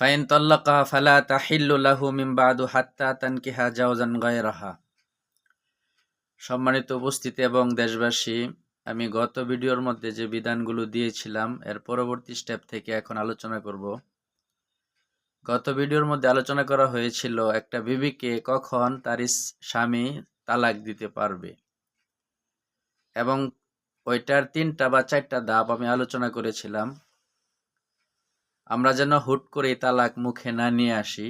Fine তল্লাকা ফালা তাহিল্লু লাহু মিন বাদু হাত্তা তানকিহা জাওজান গায়রাহা সম্মানিত উপস্থিতি এবং দেশবাসী, আমি গত ভিডিওর মধ্যে যে বিধানগুলো দিয়েছিলাম, এর পরবর্তী স্টেপ থেকে এখন আলোচনা করব। গত ভিডিওর মধ্যে আলোচনা করা হয়েছিল একটা বিবিকে কখন তার স্বামী তালাক দিতে পারবে। এবং ওইটার তিনটা বা চারটা ধাপ আমি আলোচনা করেছিলাম। আমরা যেন হুট করে তালাক মুখে না নিয়ে আসি,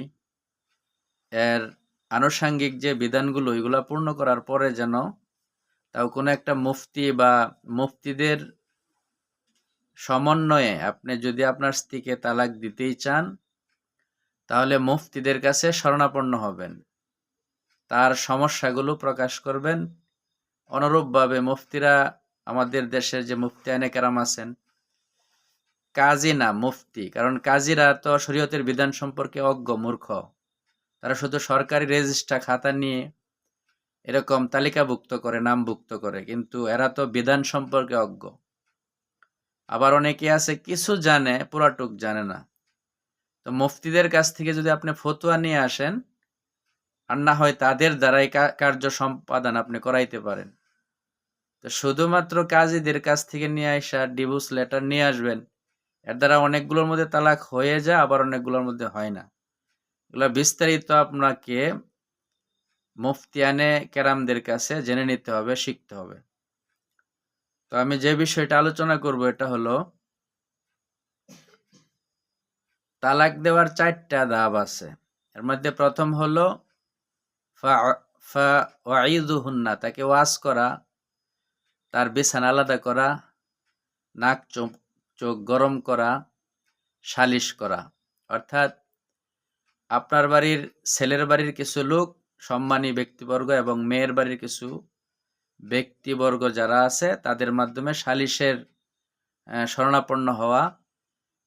এর আনুষাঙ্গিক যে বিধানগুলো, এগুলো পূর্ণ করার পরে যেন তাও কোনো একটা মুফতি বা মুফতিদের সমন্বয়ে আপনি যদি আপনার স্ত্রীকে তালাক দিতেই চান, তাহলে মুফতিদের কাছে শরণাপন্ন হবেন। তার সমস্যাগুলো প্রকাশ করবেন। অনুরূপভাবে মুফতিরা আমাদের দেশের যে মুফতি আইনে কেরাম আছেন কাজী না মুফতি। কারণ কাজীরা তো শরীয়তের বিধান সম্পর্কে অজ্ঞ, মূর্খ। তারা শুধু সরকারি রেজিস্ট্রা খাতা নিয়ে এরকম তালিকাভুক্ত করে, নামভুক্ত করে, কিন্তু এরা তো বিধান সম্পর্কে অজ্ঞ। আবার অনেকে আছে, কিছু জানে, পুরাটুক জানে না। তো মুফতিদের কাছ থেকে যদি আপনি ফতুয়া নিয়ে আসেন, আর না হয় তাদের দ্বারাই কার্য সম্পাদন আপনি করাইতে পারেন। তো শুধুমাত্র কাজীদের কাছ থেকে নিয়ে আসা ডিভোর্স লেটার নিয়ে আসবেন এর দ্বারা অনেকগুলোর মধ্যে তালাক হয়ে যায়, আবার অনেকগুলোর মধ্যে হয় না। এগুলো বিস্তারিত আপনাকে মুফতিয়ানে কেরামদের কাছে জেনে নিতে হবে, শিখতে হবে। তো আমি যে বিষয়টা আলোচনা করব, এটা হলো তালাক দেওয়ার চারটা দাব আছে। এর মধ্যে প্রথম হলো হুন্না তাকে ওয়াজ করা, তার বিছানা আলাদা করা, নাক চোখ গরম করা, সালিশ করা। অর্থাৎ আপনার বাড়ির ছেলের বাড়ির কিছু লোক, সম্মানী ব্যক্তিবর্গ এবং মেয়ের বাড়ির কিছু ব্যক্তিবর্গ যারা আছে, তাদের মাধ্যমে সালিশের শরণাপন্ন হওয়া।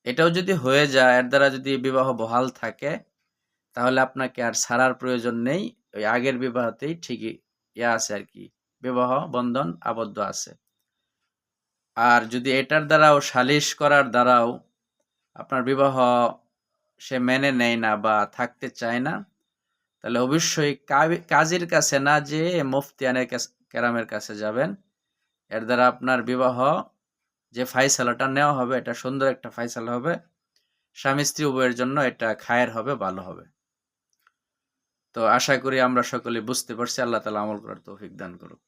এটাও যদি হয়ে যায়, এর দ্বারা যদি বিবাহ বহাল থাকে, তাহলে আপনাকে আর ছাড়ার প্রয়োজন নেই। ওই আগের বিবাহতেই ঠিকই ইয়া আছে আর কি। বিবাহ বন্ধন আবদ্ধ আছে। আর যদি এটার দ্বারাও, সালিশ করার দ্বারাও আপনার বিবাহ সে মেনে নেয় না বা থাকতে চায় না, তাহলে অবশ্যই কাজীর কাছে না যে মুফতিয়ানের কেরামের কাছে যাবেন। এর দ্বারা আপনার বিবাহ যে ফাইসালাটা নেওয়া হবে, এটা সুন্দর একটা ফাইসালা হবে। স্বামী স্ত্রী উভয়ের জন্য এটা খায়ের হবে, ভালো হবে। তো আশা করি আমরা সকলে বুঝতে পারছি। আল্লাহ তালা আমল করার তৌফিক দান করুক।